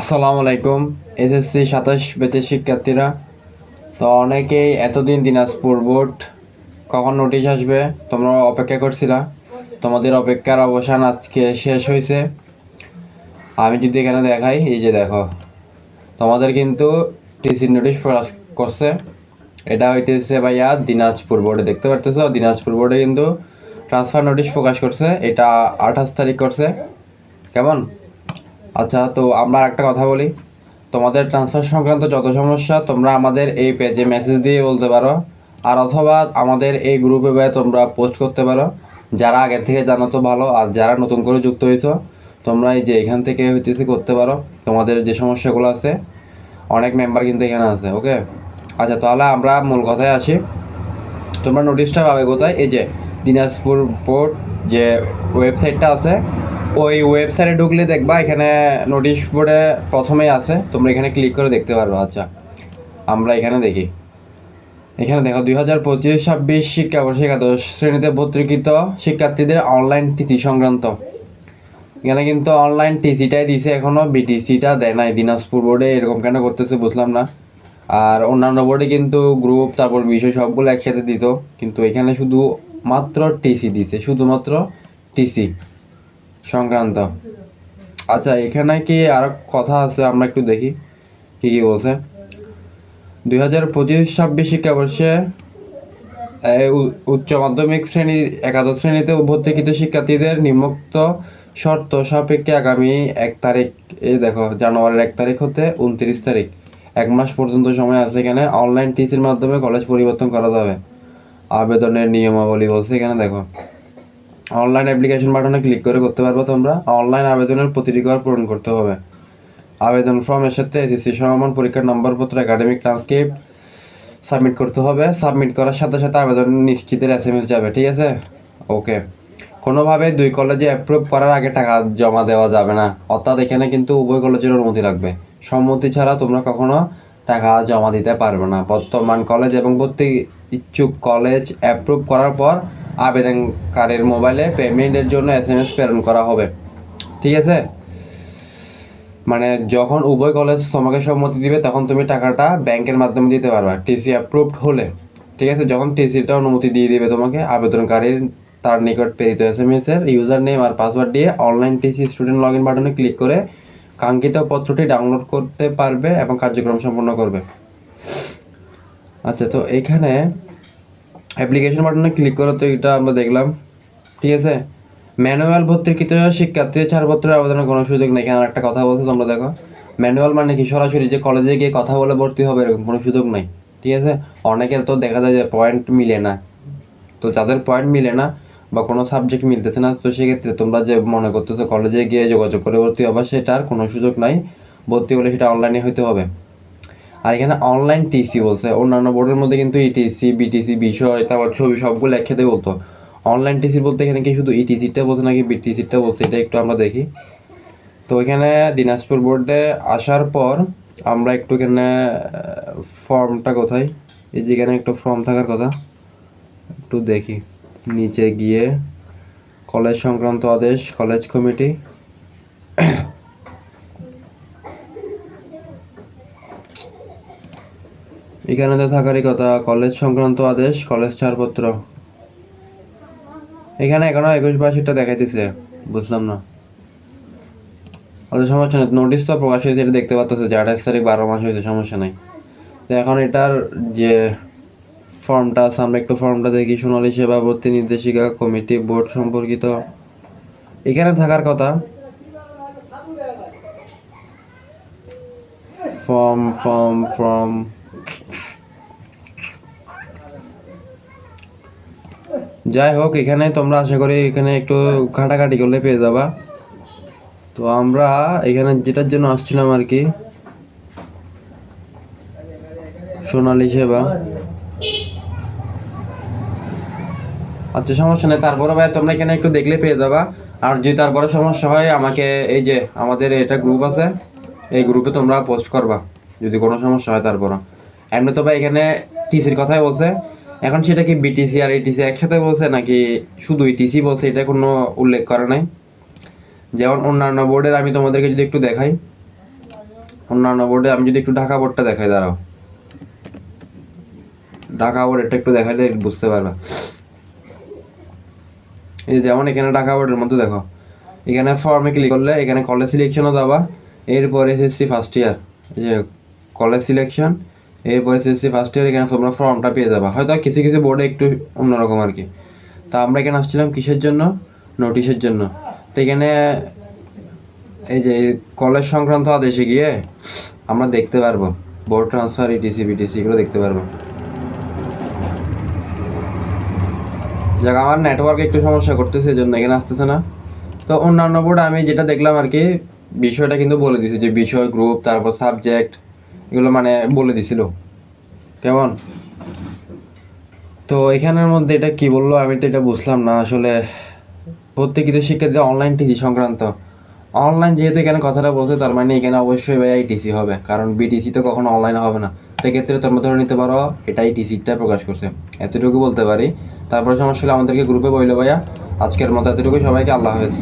আসসালামু আলাইকুম। এসএসসি সাতাশ ব্যাচের শিক্ষার্থীরা, তো অনেকেই এতদিন দিনাজপুর বোর্ড কখন নোটিশ আসবে তোমরা অপেক্ষা করছিলা। তোমাদের অপেক্ষার অবসান আজকে শেষ হয়েছে। আমি যদি এখানে দেখাই, এই যে দেখো, তোমাদের কিন্তু টিসির নোটিশ প্রকাশ করছে। এটা হইতেছে ভাইয়া দিনাজপুর বোর্ডে, দেখতে পারতেছো? দিনাজপুর বোর্ডে কিন্তু ট্রান্সফার নোটিশ প্রকাশ করছে। এটা আঠাশ তারিখ করছে। কেমন? আচ্ছা তো আমরা একটা কথা বলি। তোমাদের ট্রান্সফার সংক্রান্ত যত সমস্যা, তোমরা আমাদের এই পেজে মেসেজ দিয়ে বলতে পারো। আর অথবা আমাদের এই গ্রুপে বা তোমরা পোস্ট করতে পারো। যারা আগে থেকে জানো তো ভালো, আর যারা নতুন করে যুক্ত হয়েছো তোমরা এই যে এখান থেকে হইতেছে করতে পারো। তোমাদের যে সমস্যাগুলো আছে, অনেক মেম্বার কিন্তু এখানে আছে ওকে আচ্ছা তাহলে আমরা মূল কথায় আসি। তোমরা নোটিশটা পাবে কোথায়? এই যে দিনাজপুর পোর্ট যে ওয়েবসাইটটা আছে ওই ওয়েবসাইটে ঢুকলে দেখবা এখানে নোটিশ বোর্ডে প্রথমেই আছে, তোমরা এখানে ক্লিক করে দেখতে পারবে। আচ্ছা আমরা এখানে দেখি। এখানে দেখো, দুই হাজার পঁচিশ, ছাব্বিশ শিক্ষাবর্ষে, একাদশ শ্রেণীতে ভর্তিকৃত শিক্ষার্থীদের অনলাইন টিসি সংক্রান্ত। এখানে কিন্তু অনলাইন টিসিটাই দিছে এখনও বিটিসিটা দেয় নাই। দিনাজপুর বোর্ডে এরকম কেন করতেছে বুঝলাম না। আর অন্যান্য বোর্ডে কিন্তু গ্রুপ তারপর বিষয় সবগুলো একসাথে দিত। কিন্তু এখানে শুধু মাত্র টিসি দিছে, শুধুমাত্র টিসি সংক্রান্ত। আচ্ছা এখানে কি আরও কথা আছে? আমরা একটু দেখি কি কি বলছে। দুই হাজার পঁচিশ ছাব্বিশ শিক্ষাবর্ষে উচ্চ মাধ্যমিক শ্রেণি, একাদশ শ্রেণীতে ভর্তিকৃত শিক্ষার্থীদের নিম্নোক্ত শর্ত সাপেক্ষে আগামী এক তারিখ এই দেখো, জানুয়ারির এক তারিখ হতে উনত্রিশ তারিখ। এক মাস পর্যন্ত সময় আছে এখানে। অনলাইন টিসির মাধ্যমে কলেজ পরিবর্তন করা যাবে। আবেদনের নিয়মাবলী বলছে এখানে, দেখো। অনলাইন অ্যাপ্লিকেশন বাটনে ক্লিক করে করতে পারবে তোমরা। অনলাইন আবেদনের প্রতিটি পূরণ করতে হবে। আবেদন ফর্মের সাথে এসএসসি সমমান পরীক্ষার নম্বরপত্র একাডেমিক ট্রান্সক্রিপ্ট সাবমিট করতে হবে। সাবমিট করার সাথে সাথে আবেদন নিশ্চিতের এস এম এস যাবে, ঠিক আছে? ওকে কোনোভাবে দুই কলেজে অ্যাপ্রুভ করার আগে টাকা জমা দেওয়া যাবে না। অর্থাৎ এখানে কিন্তু উভয় কলেজের অনুমতি লাগবে। সম্মতি ছাড়া তোমরা কখনো টাকা জমা দিতে পারবে না। বর্তমান কলেজ এবং ভর্তি ইচ্ছুক কলেজ অ্যাপ্রুভ করার পর আবেদনকারীর মোবাইলে পেমেন্টের জন্য এস এম এস প্রেরণ করা হবে। ঠিক আছে? মানে যখন উভয় কলেজ তোমাকে সম্মতি দিবে, তখন তুমি টাকাটা ব্যাংকের মাধ্যমে দিতে পারবে। টিসি অ্যাপ্রুভড হলে। ঠিক আছে? যখন টিসিটা অনুমতি দিয়ে দিবে তোমাকে, আবেদনকারীর তার নিকট প্রেরিত এস এম এস এর ইউজার নেম আর পাসওয়ার্ড দিয়ে online TC student log in বাটনে ক্লিক করে কাঙ্ক্ষিত পত্রটি ডাউনলোড করতে পারবে এবং কার্যক্রম সম্পন্ন করবে। আচ্ছা তো এখানে অ্যাপ্লিকেশন বাটনে ক্লিক করে, তো এটা আমরা দেখলাম। ঠিক আছে? ম্যানুয়াল ভর্তির ভর্তিকৃত শিক্ষার্থীর ছাড়পত্রের আবেদনের কোনো সুযোগ নেই। এখানে একটা কথা বলছে, তোমরা দেখো। ম্যানুয়াল মানে কি? সরাসরি যে কলেজে গিয়ে কথা বলে ভর্তি হবে, এরকম কোনো সুযোগ নাই। ঠিক আছে? অনেকের তো দেখা যায় যে পয়েন্ট মিলে না। তো যাদের পয়েন্ট মিলে না বা কোনো সাবজেক্ট মিলতেছে না, তো সেক্ষেত্রে তোমরা যে মনে করতেছো কলেজে গিয়ে যোগাযোগ করে ভর্তি হবে, সেটার কোনো সুযোগ নাই। ভর্তি হলে সেটা অনলাইনে হইতে হবে। আর এখানে অনলাইন টিসি বলছে। অন্যান্য বোর্ডের মধ্যে কিন্তু ইটিসি বিটিসি বিষয়, তারপর ছবি সবগুলো একসাথে বলতো। অনলাইন টিসি বলতে এখানে কি শুধু ইটিসিটা বলছে নাকি বিটিসিটা বলছে, এটা একটু আমরা দেখি। তো এখানে দিনাজপুর বোর্ডে আসার পর আমরা একটু এখানে ফর্মটা কোথায়? এই যেখানে একটু ফর্ম থাকার কথা। একটু দেখি। নিচে গিয়ে কলেজ সংক্রান্ত আদেশ কলেজ কমিটি এখানে তো থাকারই কথা কলেজ সংক্রান্ত আদেশ কলেজ ছাড়পত্র। এখানে এখনও একুশ বাইশটা দেখাইতেছে, বুঝলাম না। অত সমস্যা নেই নোটিশ তো প্রকাশ হয়েছে, এটা দেখতে পাচ্ছ যে আঠাশ তারিখ বারো মাস হয়েছে, সমস্যা নেই। তো এখন এটার যে ফর্মটা আছে, আমরা একটু ফর্মটা দেখি, সোনালী সেবা, ভর্তি নির্দেশিকা, কমিটি, বোর্ড সম্পর্কিত। এখানে থাকার কথা, ফর্ম ফর্ম ফর্ম যাই হোক এখানে তোমরা আশা করি এখানে একটু ঘাটাঘাটি করলে পেয়ে যাবা। তো আমরা এখানে যেটার জন্য আসছিলাম আর কি, সোনালী সেবা। আচ্ছা সমস্যা নেই, তারপরে ভাই তোমরা এখানে একটু দেখলে পেয়ে যাবা। আর যদি তারপরে সমস্যা হয়, আমাকে এই যে আমাদের এটা গ্রুপ আছে, এই গ্রুপে তোমরা পোস্ট করবা, যদি কোনো সমস্যা হয় তারপরে। এমনি তো ভাই এখানে টিসির কথাই বলছে। এখন সেটা কি বিটিসি আর এটিসি একসাথে বলছে নাকি শুধু ইটিসি বলছে? এটা কোনো উল্লেখ করে নাই। যেমন অন্যান্য বোর্ডের, আমি তোমাদেরকে যদি একটু দেখাই। অন্যান্য বোর্ডে, আমি যদি একটু ঢাকা বোর্ডটা দেখাই, দাঁড়াও। ঢাকা বোর্ড এটা একটু দেখাইলে বুঝতে পারবা। এই যেমন এখানে ঢাকা বোর্ডের মধ্যে দেখো। এখানে ফর্মে ক্লিক করলে এখানে কলেজ সিলেকশনও যাবা। এরপর এসএসসি ফার্স্ট ইয়ার যে কলেজ সিলেকশন এরপর এসএসসি ফার্স্ট ইয়ার এখানে তোমরা ফর্মটা পেয়ে যাবা? হয়তো কিছু কিছু বোর্ডে একটু অন্যরকম আর কি তা আমরা এখানে আসছিলাম? কিসের জন্য? নোটিশের জন্য। তো এখানে এই যে কলেজ সংক্রান্ত আদেশে গিয়ে আমরা দেখতে পারব। বোর্ড ট্রান্সফার ইটিসি বিটিসি এগুলো দেখতে পারব। যাক, আমার নেটওয়ার্ক একটু সমস্যা করতেছে এই জন্য এখানে আসতেছে না। তো অন্যান্য বোর্ড আমি যেটা দেখলাম আর কি বিষয়টা কিন্তু বলে দিছে যে বিষয় গ্রুপ তারপর সাবজেক্ট এগুলো মানে বলে দিছিল। কেমন? তো এখানের মধ্যে এটা কি বলল? আমি তো এটা বুঝলাম না। আসলে প্রত্যেকিত শিক্ষার্থী অনলাইন টিসি সংক্রান্ত। অনলাইন যেহেতু এখানে কথাটা বলছে, তার মানে এখানে অবশ্যই ভাই টিসি হবে। কারণ বিটিসি তো কখনো অনলাইনে হবে না। সেক্ষেত্রে তোমরা ধরে নিতে পারো, এটাই টিসিটা প্রকাশ করছে। এতটুকু বলতে পারি। তারপরে সমস্যা হলে আমাদেরকে গ্রুপে বইলো ভাইয়া। আজকের মতো এতটুকু সবাইকে আল্লাহ হাফেজ।